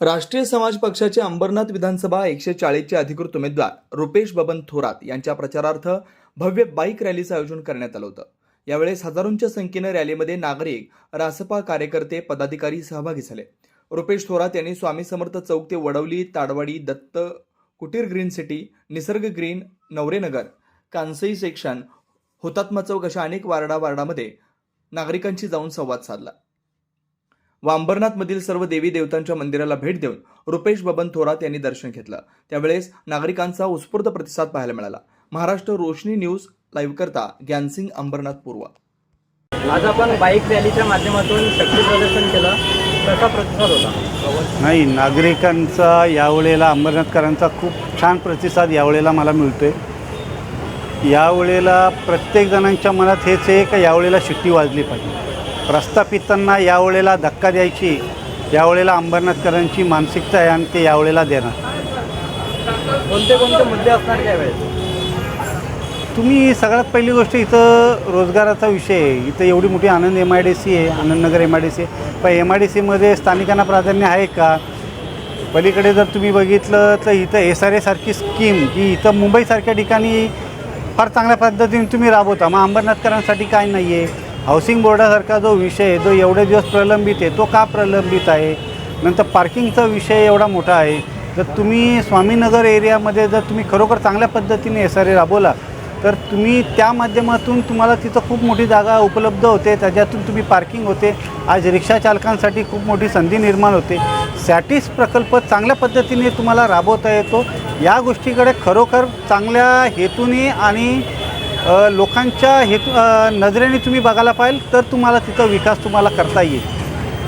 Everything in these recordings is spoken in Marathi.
राष्ट्रीय समाज पक्षाचे अंबरनाथ विधानसभा एकशे चाळीसचे अधिकृत उमेदवार रुपेश बबन थोरात यांच्या प्रचारार्थ भव्य बाईक रॅलीचं आयोजन करण्यात आलं होतं. यावेळेस हजारोंच्या संख्येनं रॅलीमध्ये नागरिक रासपा कार्यकर्ते पदाधिकारी सहभागी झाले. रुपेश थोरात यांनी स्वामी समर्थ चौक ते Vadavali Tadwadi Datta Kutir green city Nisarg green Navarenagar Kansai section Hutatma Chowk अशा अनेक वार्डा वार्डामध्ये नागरिकांशी जाऊन संवाद साधला. व अंबरनाथमधील सर्व देवी देवतांच्या मंदिराला भेट देऊन रुपेश बबन थोरात यांनी दर्शन घेतलं. त्यावेळेस नागरिकांचा उत्स्फूर्त प्रतिसाद पाहायला मिळाला. महाराष्ट्र रोशनी न्यूज लाईव्ह करता ज्ञानसिंग अंबरनाथ पूर्व. आज आपण बाईक रॅलीच्या माध्यमातून शक्ती प्रदर्शन केलं. कसा प्रतिसाद होता? नाही नागरिकांचा यावेळेला अंबरनाथकरांचा खूप छान प्रतिसाद यावेळेला मला मिळतोय. यावेळेला प्रत्येक जणांच्या मनात हेच आहे का यावेळेला शिट्टी वाजली पाहिजे? प्रस्थापितांना यावेळेला धक्का द्यायची यावेळेला अंबरनाथकरांची मानसिकता आहे आणि ते यावेळेला देणार. कोणते कोणते मुद्दे असणार त्यावेळेस? तुम्ही सगळ्यात पहिली गोष्ट इथं रोजगाराचा विषय आहे. इथं एवढी मोठी Anand M I D C आहे Anandnagar M I D C आहे पण एम आय डी सीमध्ये स्थानिकांना प्राधान्य आहे का? पलीकडे जर तुम्ही बघितलं तर इथं एस आर एसारखी स्कीम जी इथं मुंबईसारख्या ठिकाणी फार चांगल्या पद्धतीने तुम्ही राबवता. मग अंबरनाथकरांसाठी काय नाही आहे हाऊसिंग बोर्डासारखा जो विषय आहे जो एवढे दिवस प्रलंबित आहे तो का प्रलंबित आहे? नंतर पार्किंगचा विषय एवढा मोठा आहे. जर तुम्ही स्वामीनगर एरियामध्ये जर तुम्ही खरोखर चांगल्या पद्धतीने एस आर ए राबवला तर तुम्ही त्या माध्यमातून तुम्हाला तिथं खूप मोठी जागा उपलब्ध होते. त्याच्यातून तुम्ही पार्किंग होते. आज रिक्षा चालकांसाठी खूप मोठी संधी निर्माण होते. सॅटिस प्रकल्प चांगल्या पद्धतीने तुम्हाला राबवता येतो. या गोष्टीकडे खरोखर चांगल्या हेतूने आणि लोकांच्या हेतू नजरेने तुम्ही बघायला पाहिजे तर तुम्हाला तिथं विकास तुम्हाला करता येईल.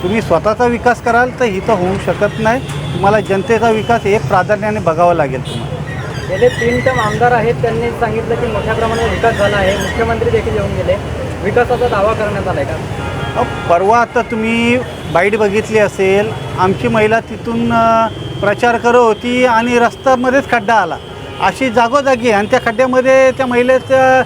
तुम्ही स्वतःचा विकास कराल तर इथं होऊ शकत नाही. तुम्हाला जनतेचा विकास हे प्राधान्याने बघावं लागेल तुम्हाला. गेले तीन टर्म आमदार आहेत. त्यांनी सांगितलं की मोठ्या प्रमाणात विकास झाला आहे. मुख्यमंत्री देखील येऊन गेले. विकासाचा दावा करण्यात आलाय का? अहो, परवा आता तुम्ही बाईट बघितली असेल. आमची महिला तिथून प्रचार करत होती आणि रस्त्यामध्येच खड्डा आला. अशी जागोजागी आणि त्या खड्ड्यामध्ये त्या महिलेचं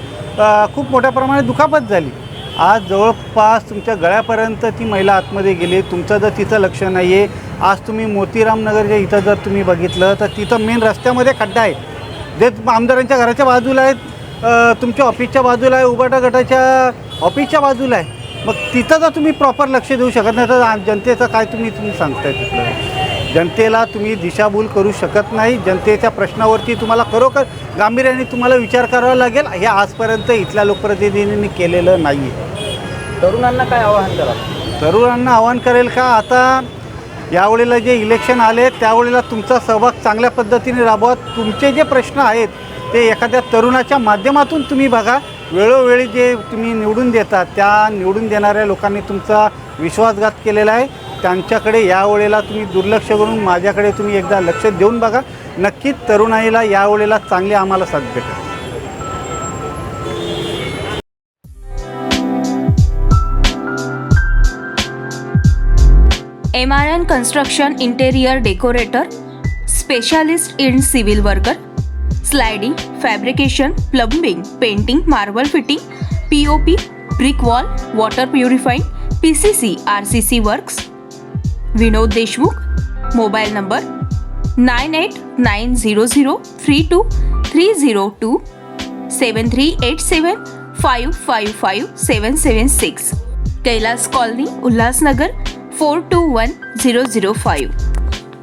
खूप मोठ्या प्रमाणात दुखापत झाली. आज जवळपास तुमच्या गळ्यापर्यंत ती महिला आतमध्ये गेली. तुमचं जर तिथं लक्ष नाही आहे आज तुम्ही मोतीरामनगरच्या इथं जर तुम्ही बघितलं तर तिथं मेन रस्त्यामध्ये खड्डा आहे. जे आमदारांच्या घराच्या बाजूला आहेत तुमच्या ऑफिसच्या बाजूला आहे उबाटा गटाच्या ऑफिसच्या बाजूला आहे. मग तिथं जर तुम्ही प्रॉपर लक्ष देऊ शकत नाही तर जनतेचं काय तुम्ही तुम्ही सांगताय तिथलं? जनतेला तुम्ही दिशाभूल करू शकत नाही. जनतेच्या प्रश्नावरती तुम्हाला खरोखर गांभीर्याने तुम्हाला विचार करावा लागेल. हे आजपर्यंत इथल्या लोकप्रतिनिधींनी केलेलं नाही आहे तरुणांना काय आवाहन करा तरुणांना आवाहन करेल का? आता यावेळेला जे इलेक्शन आले त्यावेळेला तुमचा सहभाग चांगल्या पद्धतीने राबवा. तुमचे जे प्रश्न आहेत ते एखाद्या तरुणाच्या माध्यमातून तुम्ही बघा. वेळोवेळी जे तुम्ही निवडून देता त्या निवडून देणाऱ्या लोकांनी तुमचा विश्वासघात केलेला आहे. त्यांच्याकडे यावेळेला तुम्ही दुर्लक्ष करून माझ्याकडे तुम्ही एकदा लक्ष देऊन बघा. नक्कीच तरुणाईला यावेळेला चांगले आम्हाला साथ भेटेल. M R N construction interior decorator specialist in civil worker sliding fabrication plumbing painting marble fitting P O P brick wall water purifying P C C R C C works Vinod Deshmukh mobile number nine eight nine zero zero three two three zero two seven three eight seven five five five seven seven six. Kailas colony Ulhasnagar four two one zero zero five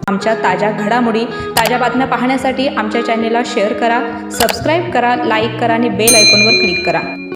आमच्या ताज्या घडामोडी ताज्या बातम्या पाहण्यासाठी आमच्या चॅनेलला शेअर करा सबस्क्राईब करा लाईक करा आणि बेल ऐकॉनवर क्लिक करा.